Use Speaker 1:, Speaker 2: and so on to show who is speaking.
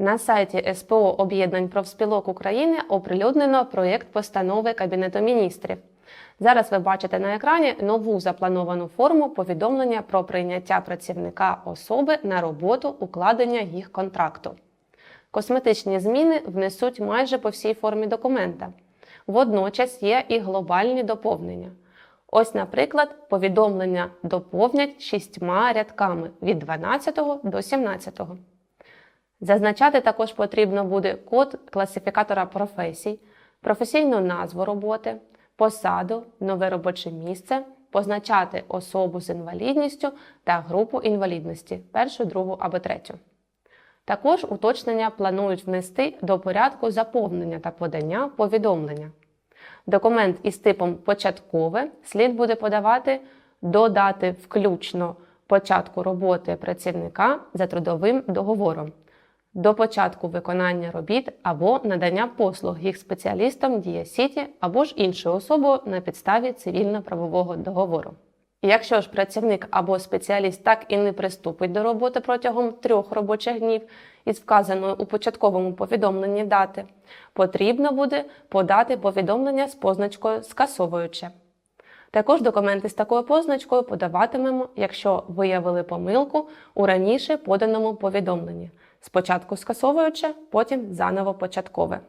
Speaker 1: На сайті СПО об'єднань профспілок України оприлюднено проєкт постанови Кабінету міністрів. Зараз ви бачите на екрані нову заплановану форму повідомлення про прийняття працівника особи на роботу укладення їх контракту. Косметичні зміни внесуть майже по всій формі документа. Водночас є і глобальні доповнення. Ось, наприклад, повідомлення доповнять шістьма рядками від 12 до 17. Зазначати також потрібно буде код класифікатора професій, професійну назву роботи, посаду, нове робоче місце, позначати особу з інвалідністю та групу інвалідності першу, другу або третю. Також уточнення планують внести до порядку заповнення та подання повідомлення. Документ із типом початкове слід буде подавати до дати включно початку роботи працівника за трудовим договором, до початку виконання робіт або надання послуг їх спеціалістам Дія Сіті або ж іншою особою на підставі цивільно-правового договору. Якщо ж працівник або спеціаліст так і не приступить до роботи протягом трьох робочих днів із вказаної у початковому повідомленні дати, потрібно буде подати повідомлення з позначкою скасовуюче. Також документи з такою позначкою подаватимемо, якщо виявили помилку у раніше поданому повідомленні. Спочатку скасовуючи, потім заново початкове.